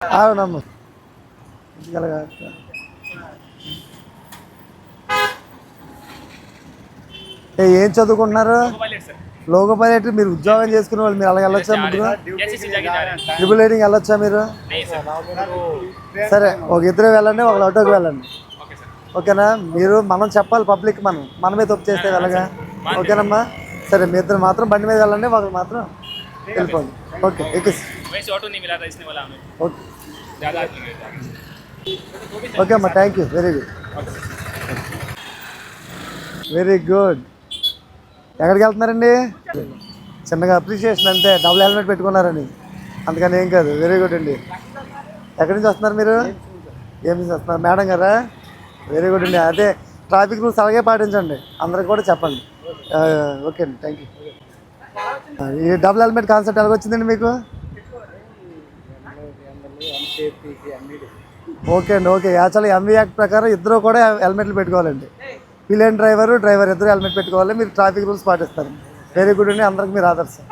అవునమ్మా. ఏం చదువుకుంటున్నారు? లోగో పైలట్ మీరు ఉద్యోగం చేసుకునే వాళ్ళు మీరు అలాగే వెళ్ళొచ్చా ముగ్గురు ట్రిపుల్ రైడింగ్ వెళ్ళొచ్చా మీరు? సరే ఒక ఇద్దరు వెళ్ళండి ఒక ఆటోకి వెళ్ళండి. ఓకేనా? మీరు మనం చెప్పాలి పబ్లిక్ మనం. మనమే తప్పు చేస్తే వెళ్ళగా. ఓకేనమ్మా? సరే మీ ఇద్దరు మాత్రం బండి మీద వెళ్ళండి ఒకరు మాత్రం వెళ్ళిపోండి. ఓకే ఎక్కిస్. वैसे ऑटो नहीं मिला था इसने वाला हमें ఓకే ज़्यादा आदमी गए थे ఓకే అమ్మా thank you very good very good ఎక్కడికి వెళ్తున్నారండి చిన్నగా అప్రిషియేషన్ అంతే డబుల్ హెల్మెట్ పెట్టుకున్నారని అందుకని ఏం కాదు వెరీ గుడ్ అండి ఎక్కడి నుంచి వస్తున్నారు మీరు ఏం నుంచి వస్తున్నారు మేడం గారా వెరీ గుడ్ అండి అదే ట్రాఫిక్ రూల్స్ అలాగే పాటించండి అందరికి కూడా చెప్పండి ఆ, ఓకే అండి థ్యాంక్ యూ ఈ డబుల్ హెల్మెట్ కాన్సెప్ట్ ఎలాగ వచ్చిందండి మీకు ఓకే అండి ఓకే. యాక్చువల్లీ ఎంవీ యాక్ట్ ప్రకారం ఇద్దరు కూడా హెల్మెట్లు పెట్టుకోవాలండి. పిలియన్ డ్రైవర్ డ్రైవర్ ఇద్దరు హెల్మెట్ పెట్టుకోవాలి. మీరు ట్రాఫిక్ రూల్స్ పాటిస్తారు. వెరీ గుడ్ అండి. అందరికి మీరు ఆదర్శం.